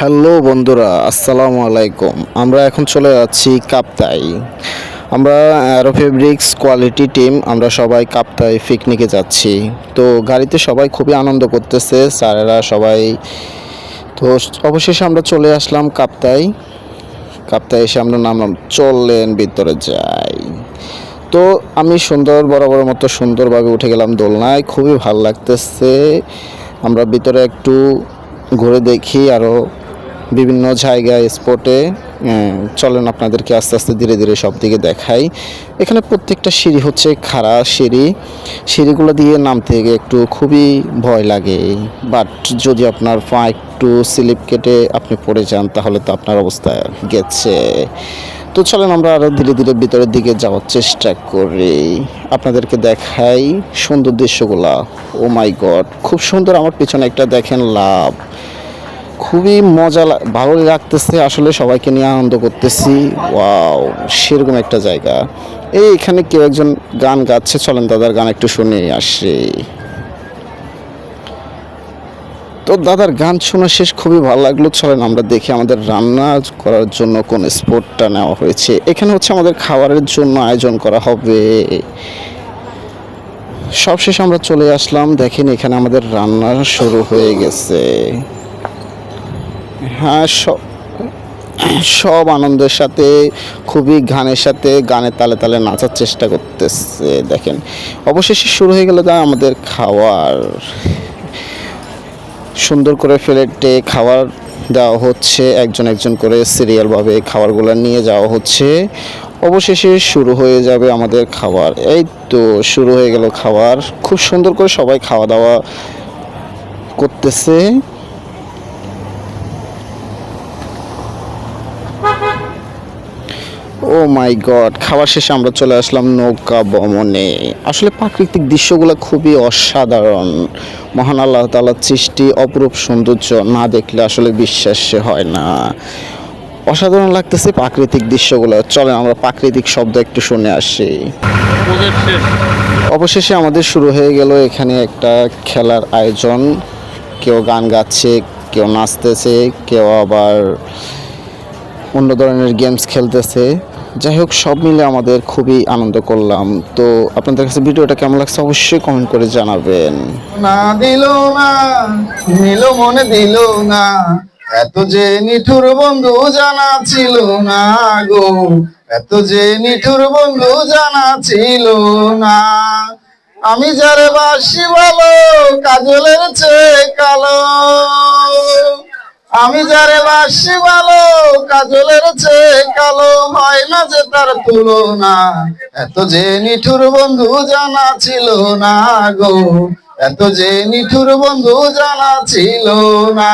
Hello বন্ধুরা, আসসালামু আলাইকুম। আমরা এখন চলে যাচ্ছি কাপ্তাই। আমরা অ্যারোফেব্রিক্স কোয়ালিটি টিম আমরা সবাই কাপ্তাই পিকনিকে যাচ্ছি। তো গাড়িতে সবাই খুবই আনন্দ করতেছে, স্যারেরা সবাই। তো অবশেষে আমরা চলে আসলাম কাপ্তাই। কাপ্তাই এসে আমরা নামলাম চললেন ভিতরে যাই। তো আমি সুন্দর বরাবর মতো সুন্দরভাবে উঠে গেলাম দোলনায়, খুবই ভালো লাগতেছে। আমরা ভিতরে একটু ঘুরে দেখি আরও বিভিন্ন জায়গায় স্পটে চলেন আপনাদেরকে আস্তে আস্তে ধীরে ধীরে সব দিকে দেখাই। এখানে প্রত্যেকটা সিঁড়ি হচ্ছে খাড়া সিঁড়ি। সিঁড়িগুলো দিয়ে নামতে একটু খুবই ভয় লাগে। বাট যদি আপনার পা একটু স্লিপ কেটে আপনি পড়ে যান, তাহলে তো আপনার অবস্থা গেছে। তো চলেন আমরা আরও ধীরে ধীরে ভিতরের দিকে যাওয়ার চেষ্টা করি। আপনাদেরকে দেখাই সুন্দর দৃশ্যগুলা। ও মাই গড খুব সুন্দর। আমার পিছনে একটা দেখেন লাভ। খুবই মজা ভালো লাগতেছে। আসলে সবাইকে নিয়ে আনন্দ করতেছি। ওয়াও, সেরকম একটা জায়গা। এই এখানে কেউ একজন গান গাচ্ছে। চলেন দাদার গান একটু শুনে আসি। তো দাদার গান শোনা শেষ, খুবই ভালো লাগল। চলেন আমরা দেখি আমাদের রান্না করার জন্য কোন স্পটটা নেওয়া হয়েছে। এখানে হচ্ছে আমাদের খাবারের জন্য আয়োজন করা হবে। সবশেষ আমরা চলে আসলাম। দেখেন এখানে আমাদের রান্না শুরু হয়ে গেছে। হ্যাঁ সব সব আনন্দের সাথে, খুবই গানের সাথে, গানের তালে তালে নাচার চেষ্টা করতেছে, দেখেন। অবশেষে শুরু হয়ে গেল যা আমাদের খাওয়ার। সুন্দর করে প্লেটে খাবার দেওয়া হচ্ছে, একজন একজন করে সিরিয়ালভাবে খাবারগুলো নিয়ে যাওয়া হচ্ছে। অবশেষে শুরু হয়ে যাবে আমাদের খাবার এই তো, শুরু হয়ে গেল খাবার খুব সুন্দর করে সবাই খাওয়া দাওয়া করতেছে। ও মাই গড খাওয়ার শেষে আমরা চলে আসলাম নৌকা ভ্রমণে। আসলে প্রাকৃতিক দৃশ্যগুলো খুবই অসাধারণ। মহান আল্লাহ তালার সৃষ্টি অপরূপ সৌন্দর্য না দেখলে আসলে বিশ্বাস হয় না। অসাধারণ লাগতেছে প্রাকৃতিক দৃশ্যগুলো। চলেন আমরা প্রাকৃতিক শব্দ একটু শুনে আসি। অবশেষে আমাদের শুরু হয়ে গেল এখানে একটা খেলার আয়োজন। কেউ গান গাচ্ছে কেউ নাচতেছে কেউ আবার অন্য ধরনের গেমস খেলতেছে। যাই হোক, সব মিলে আমাদের খুবই আনন্দ করলাম। তো আপনাদের কাছে ভিডিওটা কেমন লাগছে অবশ্যই কমেন্ট করে জানাবেন। না দিল না, নিল মনে দিল না, এত যে নিঠুর বন্ধু জানা ছিল না গো, এত যে নিঠুর বন্ধু জানা ছিল না। আমি যারে বাসি ভালো, কাজলের চেয়ে কালো। আমি যারে বাসি ভালো, কাজলের চেয়ে কালো। না যে তার তুলনা। এত যে নিঠুর বন্ধু জানা ছিল না গো। এত যে নিঠুর বন্ধু জানা ছিল না।